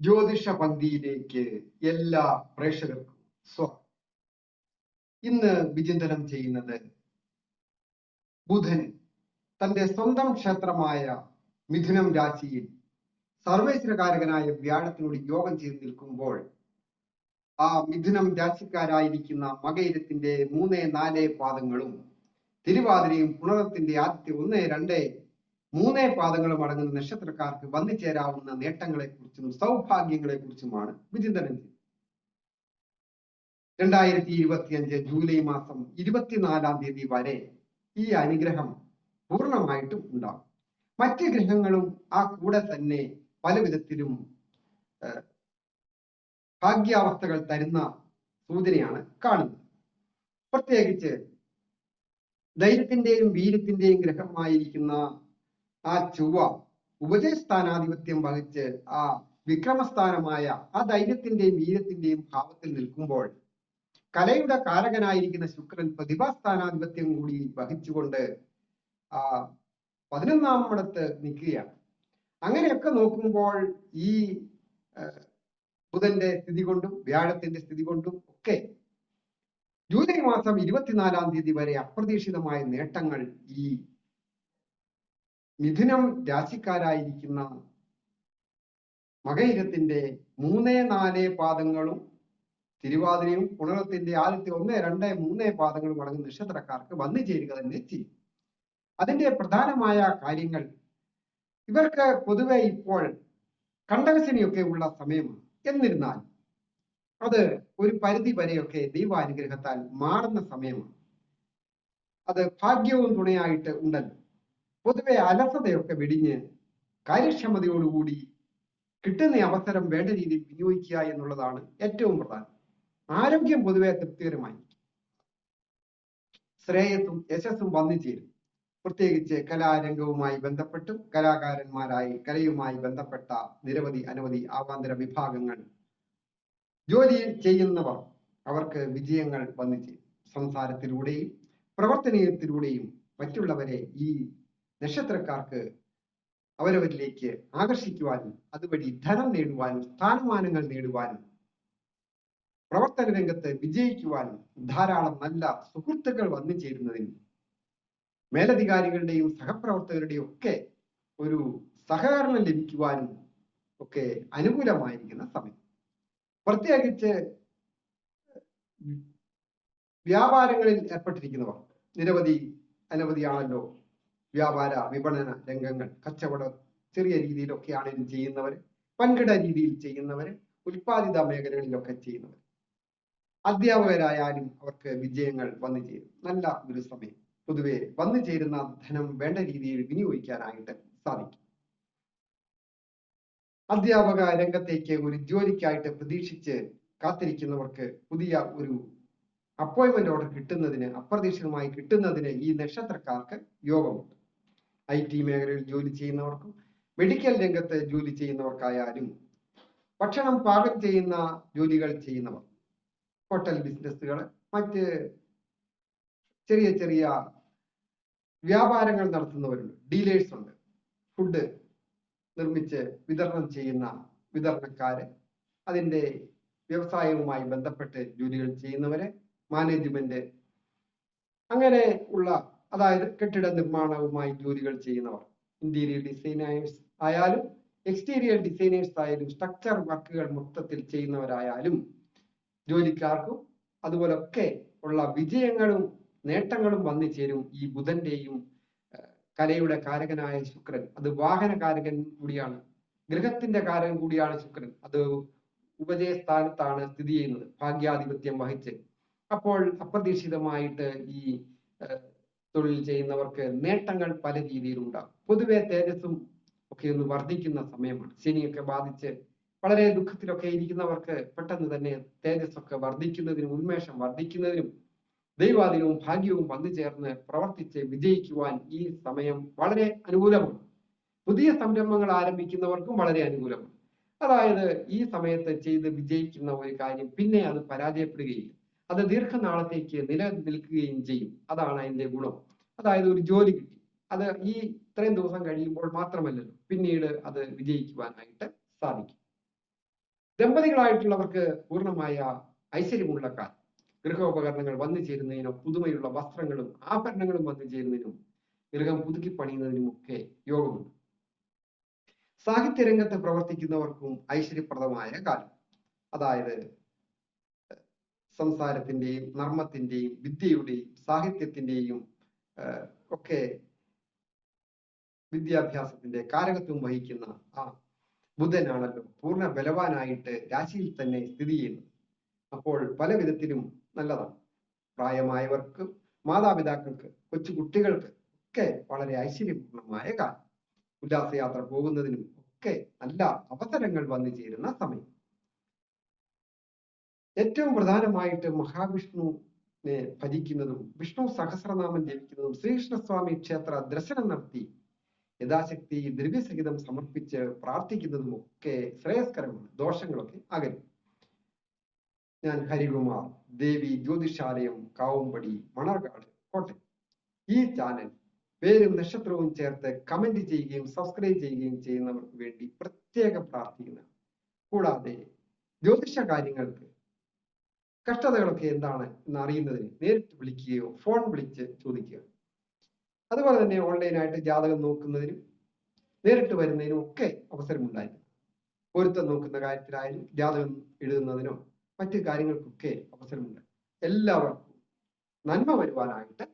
ജ്യോതിഷ പന്തിയിലേക്ക് എല്ലാ പ്രേക്ഷകർക്കും സ്വാഗതം. ഇന്ന് വിചിന്തനം ചെയ്യുന്നത് ബുധൻ തന്റെ സ്വന്തം ക്ഷേത്രമായ മിഥുനം രാശിയിൽ സർവേശ്വരകാരകനായ വ്യാഴത്തിനോട് യോഗം ചെയ്ത് നിൽക്കുമ്പോൾ ആ മിഥുനം രാശിക്കാരായിരിക്കുന്ന മകയിരത്തിന്റെ മൂന്ന് നാല് പാദങ്ങളും തിരുവാതിരയും പുണറത്തിന്റെ ആദ്യത്തെ ഒന്ന് രണ്ട് മൂന്നേ പാദങ്ങളും അടങ്ങുന്ന നക്ഷത്രക്കാർക്ക് വന്നു ചേരാവുന്ന നേട്ടങ്ങളെ കുറിച്ചും സൗഭാഗ്യങ്ങളെ കുറിച്ചുമാണ് വിചിന്തനം ചെയ്യുന്നത്. രണ്ടായിരത്തി ഇരുപത്തിയഞ്ച് ജൂലൈ മാസം ഇരുപത്തിനാലാം തീയതി വരെ ഈ അനുഗ്രഹം പൂർണമായിട്ടും ഉണ്ടാകും. മറ്റ് ഗ്രഹങ്ങളും ആ കൂടെ തന്നെ പല വിധത്തിലും ഭാഗ്യാവസ്ഥകൾ തരുന്ന സൂചനയാണ് കാണുന്നത്. പ്രത്യേകിച്ച് ധൈര്യത്തിന്റെയും വീര്യത്തിന്റെയും ഗ്രഹമായിരിക്കുന്ന ആ ചൊവ്വ ഉപജയസ്ഥാനാധിപത്യം വഹിച്ച് ആ വിക്രമസ്ഥാനമായ ആ ധൈര്യത്തിന്റെയും വീര്യത്തിന്റെയും ഭാവത്തിൽ നിൽക്കുമ്പോൾ കലയുടെ കാരകനായിരിക്കുന്ന ശുക്രൻ പ്രതിഭാസ്ഥാനാധിപത്യം കൂടി വഹിച്ചുകൊണ്ട് ആ പതിനൊന്നാം ഇടത്ത് നിൽക്കുകയാണ്. അങ്ങനെയൊക്കെ നോക്കുമ്പോൾ ഈ ബുധന്റെ സ്ഥിതി കൊണ്ടും വ്യാഴത്തിന്റെ സ്ഥിതി കൊണ്ടും ഒക്കെ ജൂലൈ മാസം ഇരുപത്തിനാലാം തീയതി വരെ അപ്രതീക്ഷിതമായ നേട്ടങ്ങൾ ഈ മിഥുനം രാശിക്കാരായിരിക്കുന്ന മകയിരത്തിന്റെ മൂന്ന് നാല് പാദങ്ങളും തിരുവാതിരയും പുണരത്തിന്റെ ആദ്യത്തെ ഒന്ന് രണ്ട് മൂന്ന് പാദങ്ങളും അടങ്ങുന്ന നക്ഷത്രക്കാർക്ക് വന്നു ചേരുക തന്നെ ചെയ്യും. അതിന്റെ പ്രധാനമായ കാര്യങ്ങൾ ഇവർക്ക് പൊതുവെ ഇപ്പോൾ കണ്ടകശനിയൊക്കെ ഉള്ള സമയമാണ്. എന്നിരുന്നാൽ അത് ഒരു പരിധി വരെയൊക്കെ ദൈവാനുഗ്രഹത്താൽ മാറുന്ന സമയമാണ്. അത് ഭാഗ്യവും തുണയായിട്ട് ഉണ്ടല്ലോ. പൊതുവെ അലസതയൊക്കെ വെടിഞ്ഞ് കാര്യക്ഷമതയോടുകൂടി കിട്ടുന്ന അവസരം വേണ്ട രീതിയിൽ വിനിയോഗിക്കുക എന്നുള്ളതാണ് ഏറ്റവും പ്രധാനം. ആരോഗ്യം പൊതുവെ തൃപ്തികരമായി. ശ്രേയസ്സും യശസ്സും വന്നു ചേരും പ്രത്യേകിച്ച് കലാരംഗവുമായി ബന്ധപ്പെട്ടും കലാകാരന്മാരായി കലയുമായി ബന്ധപ്പെട്ട നിരവധി അനവധി ആവാന്തര വിഭാഗങ്ങൾ ജോലി ചെയ്യുന്നവർ അവർക്ക് വിജയങ്ങൾ വന്നു ചേരും സംസാരത്തിലൂടെയും പ്രവർത്തനത്തിലൂടെയും മറ്റുള്ളവരെ ഈ നക്ഷത്രക്കാർക്ക് അവരവരിലേക്ക് ആകർഷിക്കുവാനും അതുവഴി ധനം നേടുവാനും സ്ഥാനമാനങ്ങൾ നേടുവാനും പ്രവർത്തന രംഗത്ത് വിജയിക്കുവാനും ധാരാളം നല്ല സുഹൃത്തുക്കൾ വന്നു ചേരുന്നതിന് മേലധികാരികളുടെയും സഹപ്രവർത്തകരുടെയും ഒക്കെ ഒരു സഹകരണം ലഭിക്കുവാനും ഒക്കെ അനുകൂലമായിരിക്കുന്ന സമയം. പ്രത്യേകിച്ച് വ്യാപാരങ്ങളിൽ ഏർപ്പെട്ടിരിക്കുന്നവർ നിരവധി അനവധിയാണല്ലോ വ്യാപാര വിപണന രംഗങ്ങൾ കച്ചവടം ചെറിയ രീതിയിലൊക്കെയാണ് ഇത് ചെയ്യുന്നവർ വൻകിട രീതിയിൽ ചെയ്യുന്നവർ ഉൽപാദിത മേഖലകളിലൊക്കെ ചെയ്യുന്നവർ അധ്യാപകരായാലും അവർക്ക് വിജയങ്ങൾ വന്നു ചേരും. നല്ല ഒരു സമയം. പൊതുവെ വന്നു ചേരുന്ന ധനം വേണ്ട രീതിയിൽ വിനിയോഗിക്കാനായിട്ട് സാധിക്കും. അധ്യാപക രംഗത്തേക്ക് ഒരു ജോലിക്കായിട്ട് പ്രതീക്ഷിച്ച് കാത്തിരിക്കുന്നവർക്ക് പുതിയ ഒരു അപ്പോയിന്റ്മെന്റ് ഓർഡർ കിട്ടുന്നതിന് അപ്രതീക്ഷിതമായി കിട്ടുന്നതിന് ഈ നക്ഷത്രക്കാർക്ക് യോഗമുണ്ട്. ഐ ടി മേഖലയിൽ ജോലി ചെയ്യുന്നവർക്കും മെഡിക്കൽ രംഗത്ത് ജോലി ചെയ്യുന്നവർക്കായാലും ഭക്ഷണം പാകം ചെയ്യുന്ന ജോലികൾ ചെയ്യുന്നവർ ഹോട്ടൽ ബിസിനസ്സുകൾ മറ്റ് ചെറിയ ചെറിയ വ്യാപാരങ്ങൾ നടത്തുന്നവരുണ്ട്. ഡീലേഴ്സ് ഉണ്ട്. ഫുഡ് നിർമ്മിച്ച് വിതരണം ചെയ്യുന്ന വിതരണക്കാര് അതിന്റെ വ്യവസായവുമായി ബന്ധപ്പെട്ട് ജോലികൾ ചെയ്യുന്നവര് മാനേജ്മെന്റ് അങ്ങനെ ഉള്ള അതായത് കെട്ടിട നിർമ്മാണവുമായി ജോലികൾ ചെയ്യുന്നവർ. ഇന്റീരിയർ ഡിസൈനേഴ്സ് ആയാലും എക്സ്റ്റീരിയർ ഡിസൈനേഴ്സ് ആയാലും സ്ട്രക്ചർ വർക്കുകൾ മൊത്തത്തിൽ ചെയ്യുന്നവരായാലും ജോലിക്കാർക്കും അതുപോലൊക്കെ ഉള്ള വിജയങ്ങളും നേട്ടങ്ങളും വന്നു ചേരും ഈ ബുധന്റെയും കലയുടെ കാരകനായ ശുക്രൻ. അത് വാഹന കാരകൻ കൂടിയാണ്. ഗൃഹത്തിന്റെ കാരകൻ കൂടിയാണ് ശുക്രൻ. അത് ഉപജയ സ്ഥാനത്താണ് സ്ഥിതി ചെയ്യുന്നത് ഭാഗ്യാധിപത്യം വഹിച്ച്. അപ്പോൾ അപ്രതീക്ഷിതമായിട്ട് ഈ തൊഴിൽ ചെയ്യുന്നവർക്ക് നേട്ടങ്ങൾ പല രീതിയിലുണ്ടാകും. പൊതുവെ തേജസ്സും ഒക്കെ ഒന്ന് വർദ്ധിക്കുന്ന സമയമാണ്. ശനിയൊക്കെ ബാധിച്ച് വളരെ ദുഃഖത്തിലൊക്കെ ഇരിക്കുന്നവർക്ക് പെട്ടെന്ന് തന്നെ തേജസ്സൊക്കെ വർദ്ധിക്കുന്നതിനും ഉന്മേഷം വർദ്ധിക്കുന്നതിനും ദൈവാധീനവും ഭാഗ്യവും വന്നു ചേർന്ന് പ്രവർത്തിച്ച് വിജയിക്കുവാൻ ഈ സമയം വളരെ അനുകൂലമാണ്. പുതിയ സംരംഭങ്ങൾ ആരംഭിക്കുന്നവർക്കും വളരെ അനുകൂലമാണ്. അതായത് ഈ സമയത്ത് ചെയ്ത് വിജയിക്കുന്ന ഒരു കാര്യം പിന്നെ അത് പരാജയപ്പെടുകയില്ല. അത് ദീർഘനാളത്തേക്ക് നിലനിൽക്കുകയും ചെയ്യും. അതാണ് അതിന്റെ ഗുണം. അതായത് ഒരു ജോലി കിട്ടി. അത് ഈ ഇത്രയും ദിവസം കഴിയുമ്പോൾ മാത്രമല്ലല്ലോ പിന്നീട് അത് വിജയിക്കുവാനായിട്ട് സാധിക്കും. ദമ്പതികളായിട്ടുള്ളവർക്ക് പൂർണമായ ഐശ്വര്യമുള്ള കാലം. ഗൃഹോപകരണങ്ങൾ വന്നു ചേരുന്നതിനും പുതുമയുള്ള വസ്ത്രങ്ങളും ആഭരണങ്ങളും വന്നു ചേരുന്നതിനും ഗൃഹം പുതുക്കി പണിയുന്നതിനും ഒക്കെ യോഗമുണ്ട്. സാഹിത്യരംഗത്ത് പ്രവർത്തിക്കുന്നവർക്കും ഐശ്വര്യപ്രദമായ കാലം. അതായത് സംസാരത്തിന്റെയും നർമ്മത്തിന്റെയും വിദ്യയുടെയും സാഹിത്യത്തിന്റെയും ഒക്കെ വിദ്യാഭ്യാസത്തിന്റെ കാരകത്വം വഹിക്കുന്ന ആ ബുധനാണല്ലോ പൂർണ ബലവാനായിട്ട് രാശിയിൽ തന്നെ സ്ഥിതി ചെയ്യുന്നത്. അപ്പോൾ പല വിധത്തിലും നല്ലതാണ്. പ്രായമായവർക്ക് മാതാപിതാക്കൾക്ക് കൊച്ചു കുട്ടികൾക്ക് ഒക്കെ വളരെ ഐശ്വര്യപൂർണമായ കാലം. ഉല്ലാസയാത്ര പോകുന്നതിനും ഒക്കെ നല്ല അവസരങ്ങൾ വന്നു ചേരുന്ന സമയം. ഏറ്റവും പ്രധാനമായിട്ട് മഹാവിഷ്ണുവിനെ ഭജിക്കുന്നതും വിഷ്ണു സഹസ്രനാമം ജപിക്കുന്നതും ശ്രീകൃഷ്ണസ്വാമി ക്ഷേത്ര ദർശനം നടത്തി യഥാശക്തി ദ്രവ്യസഹിതം സമർപ്പിച്ച് പ്രാർത്ഥിക്കുന്നതും ഒക്കെ ശ്രേയസ്കരമാണ് ദോഷങ്ങളൊക്കെ അകലും ഞാൻ ഹരികുമാർ ദേവി ജ്യോതിഷാലയം കാവുംപടി മണർകാട് കോട്ടയം. ഈ ചാനൽ പേരും നക്ഷത്രവും ചേർത്ത് കമന്റ് ചെയ്യുകയും സബ്സ്ക്രൈബ് ചെയ്യുകയും ചെയ്യുന്നവർക്ക് വേണ്ടി പ്രത്യേകം പ്രാർത്ഥിക്കുന്ന. കൂടാതെ ജ്യോതിഷ കാര്യങ്ങൾക്ക് കഷ്ടതകളൊക്കെ എന്താണ് എന്ന് അറിയുന്നതിന് നേരിട്ട് വിളിക്കുകയോ ഫോൺ വിളിച്ച് ചോദിക്കുക. അതുപോലെ തന്നെ ഓൺലൈനായിട്ട് ജാതകം നോക്കുന്നതിനും നേരിട്ട് വരുന്നതിനും ഒക്കെ അവസരമുണ്ടായിരുന്നു. പൊരുത്തം നോക്കുന്ന കാര്യത്തിലായാലും ജാതകം എഴുതുന്നതിനോ മറ്റു കാര്യങ്ങൾക്കൊക്കെ അവസരമുണ്ട്. എല്ലാവർക്കും നന്മ വരുവാനായിട്ട്